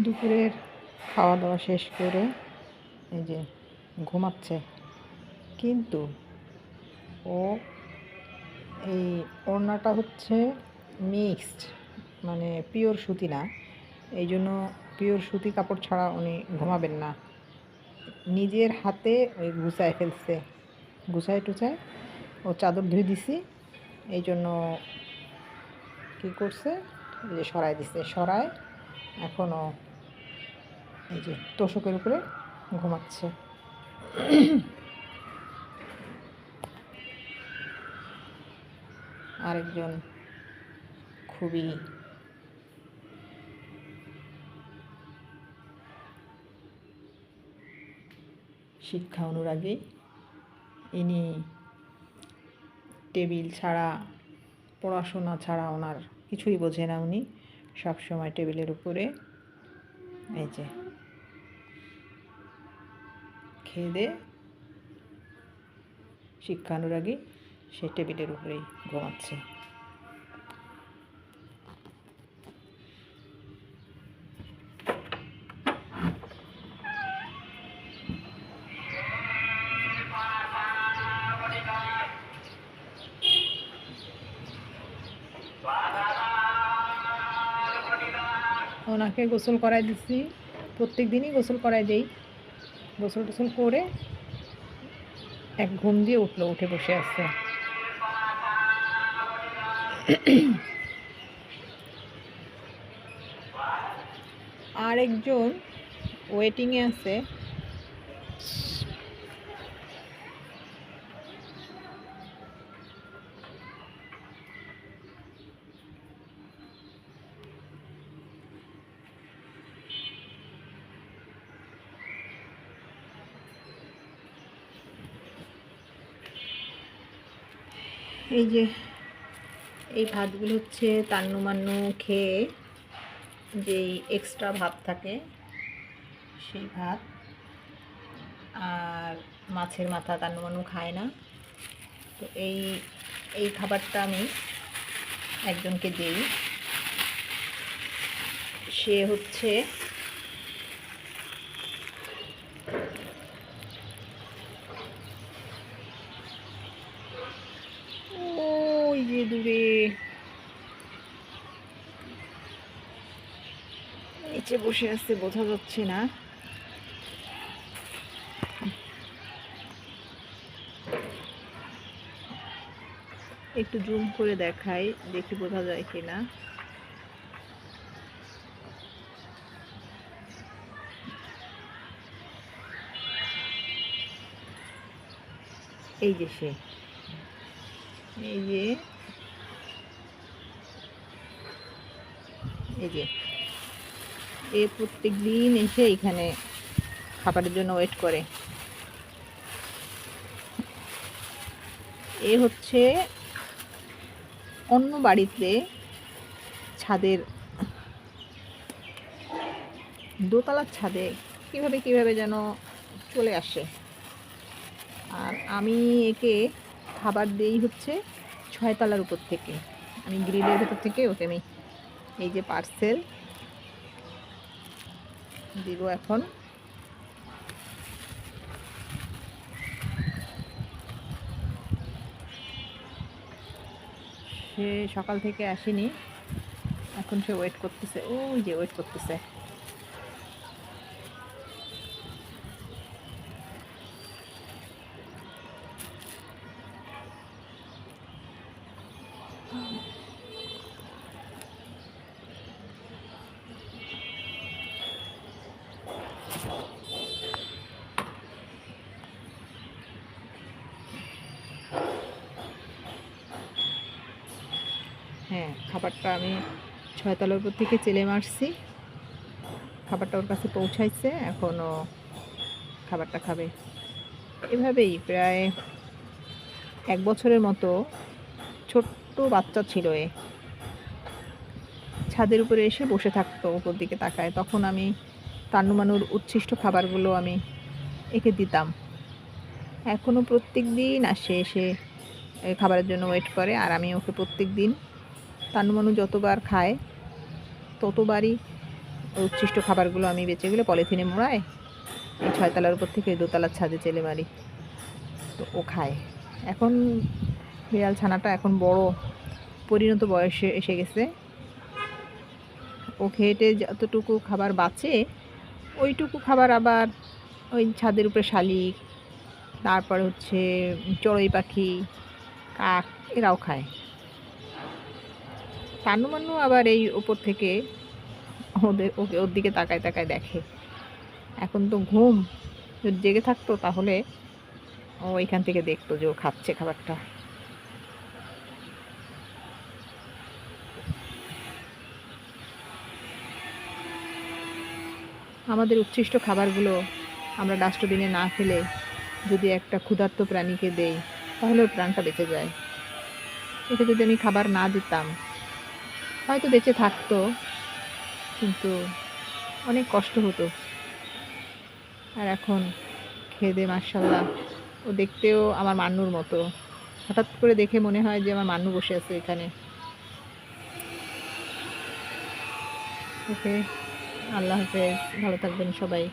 দুপুরের খাওয়া দাওয়া শেষ করে এই যে ঘুমাচ্ছে। কিন্তু ও এই ওড়নাটা হচ্ছে মিক্সড মানে পিওর সুতি না। এই জন্য পিওর সুতি কাপড় ছাড়া উনি ঘুমাবেন না। নিজের হাতে ওই গুছায় ফেলছে। গুছায় টুছায় ও চাদর ধুয়ে দিছি। এই জন্য কী করছে? যে সরাই দিছে। সরায় এখনও এই যে তোষকের উপরে ঘুমাচ্ছে। আরেকজন খুবই শিক্ষা অনুরাগী। ইনি টেবিল ছাড়া, পড়াশোনা ছাড়া ওনার কিছুই বোঝে না উনি। সবসময় টেবিলের উপরে। এই যে খেয়ে শিক্ষানুরাগী সে টেবিলের উপরেই ঘুমাচ্ছে। ওনাকে গোসল করাই দিচ্ছি প্রত্যেক দিনই গোসল করাই দেই। গোসল টোসল করে এক ঘুম দিয়ে উঠল উঠে বসে আছে। আরেকজন ওয়েটিংয়ে আছে। এই যে এই ভাতগুলো হচ্ছে তান্নু মান্নু খেয়ে যেই এক্সট্রা ভাত থাকে, সেই ভাত। আর মাছের মাথা তান্নু মান্নু খায় না। তো এই এই খাবারটা আমি একজনকে দিই। সে হচ্ছে ওই যে দূরে নিচে বসে আছে, বোঝা যাচ্ছে না। একটু জুম করে দেখাই, দেখি বোঝা যায় কিনা। এই যে সে। এই যে। এই যে। এ প্রত্যেক দিন এসে এখানে খাবারের জন্য ওয়েট করে। এ হচ্ছে অন্য বাড়িতে ছাদের দোতলার ছাদে কীভাবে কীভাবে যেন চলে আসে। আর আমি একে খাবার দেই হচ্ছে ছয়তলার উপর থেকে। আমি গ্রিলের ভেতর থেকে, ওকে আমি এই যে পার্সেল দিব এখন। সে সকাল থেকে আসেনি। এখন সে ওয়েট করতেছে। ওই যে ওয়েট করতেছে। হ্যাঁ খাবারটা আমি ছয়তলার উপর থেকে চেলে মারছি। খাবারটা ওর কাছে পৌঁছাইছে এখনও খাবারটা খাবে। এভাবেই প্রায় এক বছরের মতো ছোট্ট বাচ্চা ছিল এ। ছাদের উপরে এসে বসে থাকতো, উপর দিকে তাকায়। তখন আমি তান্নুমানুর উচ্ছিষ্ট খাবারগুলো আমি একে দিতাম। এখনও প্রত্যেক দিন আসে, এসে খাবারের জন্য ওয়েট করে, আর আমি ওকে প্রত্যেক দিন তান্নুমানু যতবার খায়, ততবারই উচ্ছিষ্ট খাবারগুলো আমি বেঁচে গেলে পলিথিনে মোড়ায়, এই ছয়তলার উপর থেকে দোতলার ছাদে চেলে মারি। তো ও খায়। এখন বিড়াল ছানাটা এখন বড়, পরিণত বয়সে এসে গেছে। ও খেয়েটে যতটুকু খাবার বাঁচে, ওইটুকু খাবার আবার ওই ছাদের উপরে শালিক, তারপর হচ্ছে চড়ুই পাখি, কাক, এরাও খায়। তান্নু মান্নু আবার এই উপর থেকে ওদের ওকে ওর দিকে তাকায় তাকায় দেখে। এখন তো ঘুম। যদি জেগে থাকতো তাহলে ও এখান থেকে দেখতো যে ও খাচ্ছে খাবারটা। আমাদের উচ্ছিষ্ট খাবারগুলো আমরা ডাস্টবিনে না ফেলে যদি একটা ক্ষুধার্ত প্রাণীকে দেই, তাহলে ওর প্রাণটা বেঁচে যায়। এটা যদি আমি খাবার না দিতাম হয়তো বেঁচে থাকতো, কিন্তু অনেক কষ্ট হতো। আর এখন খেদে মার্শাল্লাহ ও দেখতেও আমার মান্নুর মতো। হঠাৎ করে দেখে মনে হয় যে আমার মান্নু বসে আছে এখানে। ওকে, আল্লাহ হাফেজ, ভালো থাকবেন সবাই।